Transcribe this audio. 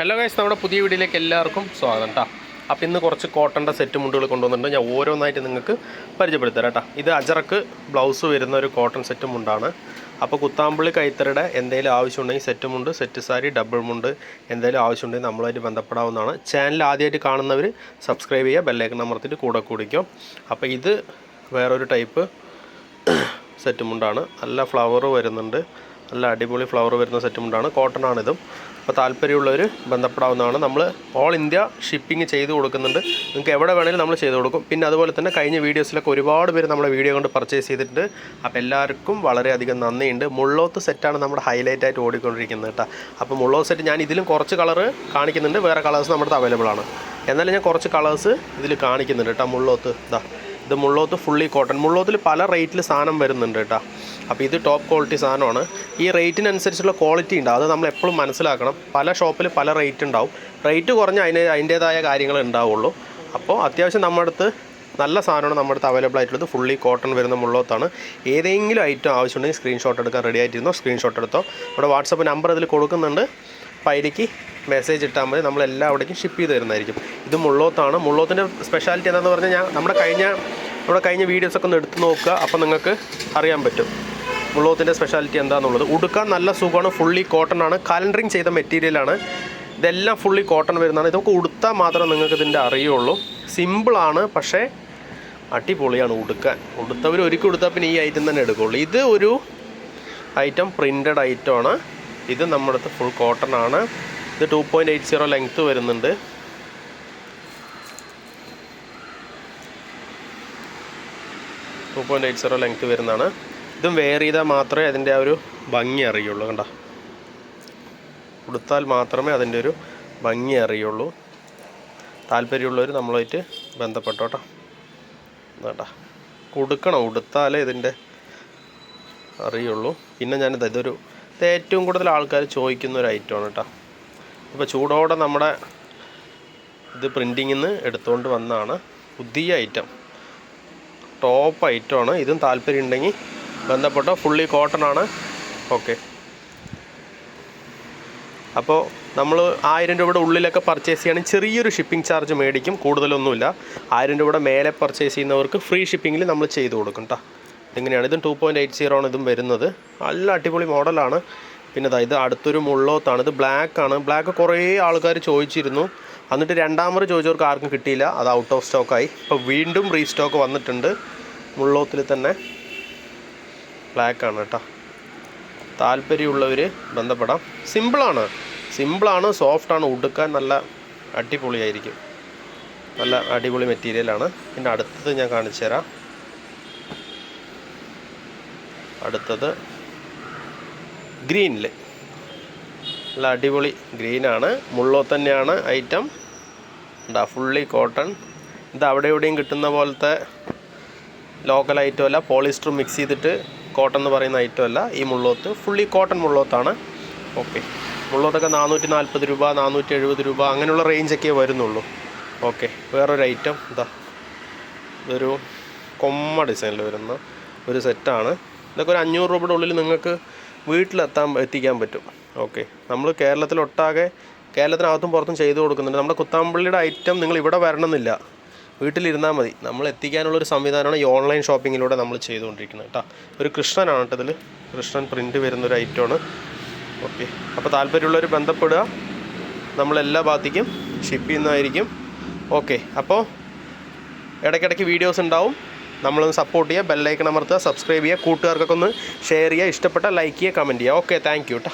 Hello guys നമ്മുടെ പുതിയ വീഡിയോയിലേക്ക് എല്ലാവർക്കും സ്വാഗതം കേട്ടോ അപ്പോൾ ഇന്ന് കുറച്ച് കോട്ടന്റെ സെറ്റ് മുണ്ടുകൾ കൊണ്ടുവന്നിട്ടുണ്ട്. ഞാൻ ഓരോന്നായിട്ട് നിങ്ങൾക്ക് പരിചയപ്പെടുത്തരാം കേട്ടോ ഇത് അജറക്ക് ബ്ലൗസ് വരുന്ന ഒരു കോട്ടൺ സെറ്റ് മുണ്ടാണ്. അപ്പോൾ കുത്താമ്പള്ളി കൈത്തറയുടെ എന്തെങ്കിലും ആവശ്യമുണ്ടെങ്കിൽ സെറ്റ് മുണ്ട് സെറ്റ് സാരി ഡബിൾ മുണ്ട് എന്തെങ്കിലും ആവശ്യമുണ്ടെങ്കിൽ നമ്മളായിട്ട് ബന്ധപ്പെടാവുന്നതാണ്. ചാനൽ ആദ്യമായിട്ട് കാണുന്നവർ സബ്സ്ക്രൈബ് ചെയ്യുക ബെല്ലൈക്കൺ അമർത്തിട്ട് കൂടെ കൂടിക്കും. അപ്പോൾ ഇത് വേറൊരു ടൈപ്പ് സെറ്റ് മുണ്ടാണ്. നല്ല ഫ്ലവർ വരുന്നുണ്ട്. നല്ല അടിപൊളി ഫ്ലവർ വരുന്ന സെറ്റ് മുണ്ടാണ്. കോട്ടൺ ആണിതും. അപ്പോൾ താല്പര്യമുള്ളവർ ബന്ധപ്പെടാവുന്നതാണ്. നമ്മൾ ഓൾ ഇന്ത്യ ഷിപ്പിംഗ് ചെയ്ത് കൊടുക്കുന്നുണ്ട്. നിങ്ങൾക്ക് എവിടെ വേണമെങ്കിലും നമ്മൾ ചെയ്ത് കൊടുക്കും. പിന്നെ അതുപോലെ തന്നെ കഴിഞ്ഞ വീഡിയോസിലൊക്കെ ഒരുപാട് പേര് നമ്മുടെ വീഡിയോ കൊണ്ട് പർച്ചേസ് ചെയ്തിട്ടുണ്ട്. അപ്പോൾ എല്ലാവർക്കും വളരെയധികം നന്ദിയുണ്ട്. മുള്ളോത്ത് സെറ്റാണ് നമ്മുടെ ഹൈലൈറ്റ് ആയിട്ട് ഓടിക്കൊണ്ടിരിക്കുന്നത് കേട്ടോ. അപ്പോൾ മുള്ളോത്ത് സെറ്റ് ഞാൻ ഇതിലും കുറച്ച് കളറ് കാണിക്കുന്നുണ്ട്. വേറെ കളേഴ്സ് നമ്മുടെ അവൈലബിൾ ആണ്. എന്നാലും ഞാൻ കുറച്ച് കളേഴ്സ് ഇതിൽ കാണിക്കുന്നുണ്ട് കേട്ടോ മുള്ളോത്ത്. ഇതാ ഇത് മുള്ളോത്ത് ഫുള്ളി കോട്ടൺ മുള്ളോത്തിൽ പല റേറ്റിൽ സാധനം വരുന്നുണ്ട് കേട്ടോ. അപ്പോൾ ഇത് ടോപ്പ് ക്വാളിറ്റി സാധനമാണ്. ഈ റേറ്റിനനുസരിച്ചുള്ള ക്വാളിറ്റി ഉണ്ട്. അത് നമ്മൾ എപ്പോഴും മനസ്സിലാക്കണം. പല ഷോപ്പിൽ പല റേറ്റ് ഉണ്ടാവും. റേറ്റ് കുറഞ്ഞ് അതിന് അതിന്റേതായ കാര്യങ്ങൾ ഉണ്ടാവുള്ളൂ. അപ്പോൾ അത്യാവശ്യം നമ്മുടെ അടുത്ത് നല്ല സാധനമാണ് നമ്മുടെ അടുത്ത് അവൈലബിൾ ആയിട്ടുള്ളത്. ഫുള്ളി കോട്ടൺ വരുന്ന മുള്ളോത്താണ്. ഏതെങ്കിലും ഐറ്റം ആവശ്യമുണ്ടെങ്കിൽ സ്ക്രീൻഷോട്ട് എടുക്കാൻ റെഡി ആയിട്ടിരുന്നോ? സ്ക്രീൻഷോട്ട് എടുത്തോ? നമ്മുടെ വാട്സപ്പ് നമ്പർ അതിൽ കൊടുക്കുന്നുണ്ട്. അപ്പോൾ അതിലേക്ക് മെസ്സേജ് ഇട്ടാൽ മതി. നമ്മളെല്ലാം അവിടേക്കും ഷിപ്പ് ചെയ്ത് തരുന്നതായിരിക്കും. ഇത് മുള്ളോത്താണ്. മുള്ളോത്തിന്റെ സ്പെഷ്യാലിറ്റി എന്താണെന്ന് പറഞ്ഞാൽ ഞാൻ നമ്മുടെ കഴിഞ്ഞ നമ്മുടെ കഴിഞ്ഞ വീഡിയോസൊക്കെ ഒന്ന് എടുത്ത് നോക്കുക. അപ്പം നിങ്ങൾക്ക് അറിയാൻ പറ്റും. മുള്ളോത്തിന്റെ സ്പെഷ്യാലിറ്റി എന്താണെന്നുള്ളത് ഉടുക്കാൻ നല്ല സുഖമാണ്. ഫുള്ളി കോട്ടൺ ആണ്. കലണ്ടറിങ് ചെയ്ത മെറ്റീരിയലാണ് ഇതെല്ലാം ഫുള്ളി കോട്ടൺ വരുന്നതാണ്. ഇതൊക്കെ ഉടുത്താൽ മാത്രമേ നിങ്ങൾക്ക് ഇതിന്റെ അറിയുള്ളൂ. സിമ്പിളാണ് പക്ഷേ അടിപൊളിയാണ് ഉടുക്കാൻ. ഉടുത്തവർ ഒരുക്കി ഉടുത്താൽ പിന്നെ ഈ ഐറ്റം തന്നെ എടുക്കുള്ളൂ. ഇത് ഒരു ഐറ്റം പ്രിന്റഡ് ഐറ്റമാണ് ഇത് നമ്മുടെ അടുത്ത് ഫുൾ കോട്ടൺ ആണ്. ഇത് two point eight zero length വരുന്നുണ്ട്. Two point eight zero length വരുന്നതാണ്. ഇതും വെയർ ചെയ്താൽ മാത്രമേ അതിന്റെ ആ ഒരു ഭംഗി അറിയുള്ളൂ കണ്ട? കൊടുത്താൽ മാത്രമേ അതിന്റെ ഒരു ഭംഗി അറിയുള്ളൂ. താല്പര്യമുള്ളവർ നമ്മളായിട്ട് ബന്ധപ്പെട്ടോട്ടോ കേട്ടോ കൊടുക്കണം? ഉടുത്താലേ ഇതിന്റെ അറിയുള്ളൂ. പിന്നെ ഞാനിത് ഇതൊരു ഇത് ഏറ്റവും കൂടുതൽ ആൾക്കാർ ചോദിക്കുന്ന ഒരു ഐറ്റമാണ് കേട്ടോ ഇപ്പോൾ ചൂടോടെ നമ്മുടെ ഇത് പ്രിന്റിങ്ങിൽ നിന്ന് എടുത്തുകൊണ്ട് വന്നതാണ് പുതിയ ഐറ്റം ടോപ്പ് ഐറ്റമാണ് ഇതും താല്പര്യം ഉണ്ടെങ്കിൽ ബന്ധപ്പെട്ടോ ഫുള്ളി കോട്ടൺ ആണ്. ഓക്കെ അപ്പോൾ നമ്മൾ ആയിരം രൂപയുടെ ഉള്ളിലൊക്കെ പർച്ചേസ് ചെയ്യുകയാണെങ്കിൽ ചെറിയൊരു ഷിപ്പിംഗ് ചാർജ് മേടിക്കും. കൂടുതലൊന്നുമില്ല. ആയിരം രൂപയുടെ മേലെ പർച്ചേസ് ചെയ്യുന്നവർക്ക് ഫ്രീ ഷിപ്പിങ്ങിൽ നമ്മൾ ചെയ്ത് കൊടുക്കും കേട്ടോ ഇങ്ങനെയാണ് ഇതും ടു പോയിന്റ് എയ്റ്റ് സീറോ ആണ് ഇതും വരുന്നത്. നല്ല അടിപൊളി മോഡലാണ് പിന്നെ ഇത് അടുത്തൊരു മുള്ളോത്താണ്. ഇത് ബ്ലാക്ക് ആണ്. ബ്ലാക്ക് കുറേ ആൾക്കാർ ചോദിച്ചിരുന്നു. എന്നിട്ട് രണ്ടാമത് ചോദിച്ചവർക്ക് ആർക്കും കിട്ടിയില്ല. അത് ഔട്ട് ഓഫ് സ്റ്റോക്കായി ഇപ്പോൾ വീണ്ടും റീസ്റ്റോക്ക് വന്നിട്ടുണ്ട്. മുള്ളോത്തിൽ തന്നെ ബ്ലാക്ക് ആണ് കേട്ടോ. താല്പര്യമുള്ളവർ ബന്ധപ്പെടാം. സിമ്പിളാണ് സിമ്പിളാണ് സോഫ്റ്റാണ് ഉടുക്കാൻ നല്ല അടിപൊളിയായിരിക്കും. നല്ല അടിപൊളി മെറ്റീരിയലാണ് പിന്നെ അടുത്തത് ഞാൻ കാണിച്ചു തരാം അടുത്തത് ഗ്രീനിൽ നല്ല അടിപൊളി ഗ്രീനാണ്. മുള്ളോ തന്നെയാണ് ഐറ്റം. ഉണ്ടാ ഫുള്ളി കോട്ടൺ. ഇത് അവിടെ എവിടെയും കിട്ടുന്ന പോലത്തെ ലോക്കൽ ഐറ്റം അല്ല. പോളിസ്റ്റർ മിക്സ് ചെയ്തിട്ട് കോട്ടൺ എന്ന് പറയുന്ന ഐറ്റം അല്ല. ഈ മുള്ളോത്ത് ഫുള്ളി കോട്ടൺ മുള്ളോത്താണ്. ഓക്കെ. മുള്ളോത്തൊക്കെ നാനൂറ്റി നാൽപ്പത് രൂപ നാനൂറ്റി എഴുപത് രൂപ അങ്ങനെയുള്ള റേഞ്ചൊക്കെ വരുന്നുള്ളൂ. ഓക്കെ. വേറൊരു ഐറ്റം. ഇതാ. ഇതൊരു കൊമ്മ ഡിസൈനിൽ വരുന്ന ഒരു സെറ്റാണ് ഇതൊക്കെ ഒരു അഞ്ഞൂറ് രൂപയുടെ ഉള്ളിൽ നിങ്ങൾക്ക് വീട്ടിലെത്താൻ എത്തിക്കാൻ പറ്റും. ഓക്കെ നമ്മൾ കേരളത്തിലൊട്ടാകെ കേരളത്തിനകത്തും പുറത്തും ചെയ്തു കൊടുക്കുന്നുണ്ട്. നമ്മുടെ കുത്താമ്പള്ളിയുടെ ഐറ്റം നിങ്ങൾ ഇവിടെ വരണമെന്നില്ല. വീട്ടിലിരുന്നാൽ മതി. നമ്മൾ എത്തിക്കാനുള്ളൊരു സംവിധാനമാണ് ഈ ഓൺലൈൻ ഷോപ്പിങ്ങിലൂടെ നമ്മൾ ചെയ്തുകൊണ്ടിരിക്കുന്നത് കേട്ടോ. ഒരു കൃഷ്ണനാണ് കേട്ടോ ഇതിൽ കൃഷ്ണൻ പ്രിന്റ് വരുന്നൊരു ഐറ്റമാണ് ഓക്കെ അപ്പോൾ താല്പര്യമുള്ളവർ ബന്ധപ്പെടുക. നമ്മളെല്ലാ ഭാഗത്തേക്കും ഷിപ്പ് ചെയ്യുന്നതായിരിക്കും. ഓക്കെ അപ്പോൾ ഇടയ്ക്കിടയ്ക്ക് വീഡിയോസ് ഉണ്ടാവും. നമ്മളൊന്ന് സപ്പോർട്ട് ചെയ്യുക ബെല്ലൈക്കൺ അമർത്തുക സബ്സ്ക്രൈബ് ചെയ്യുക കൂട്ടുകാർക്കൊക്കെ ഒന്ന് ഷെയർ ചെയ്യുക ഇഷ്ടപ്പെട്ട ലൈക്ക് ചെയ്യുക കമന്റ് ചെയ്യുക. ഓക്കെ താങ്ക് യു കേട്ടോ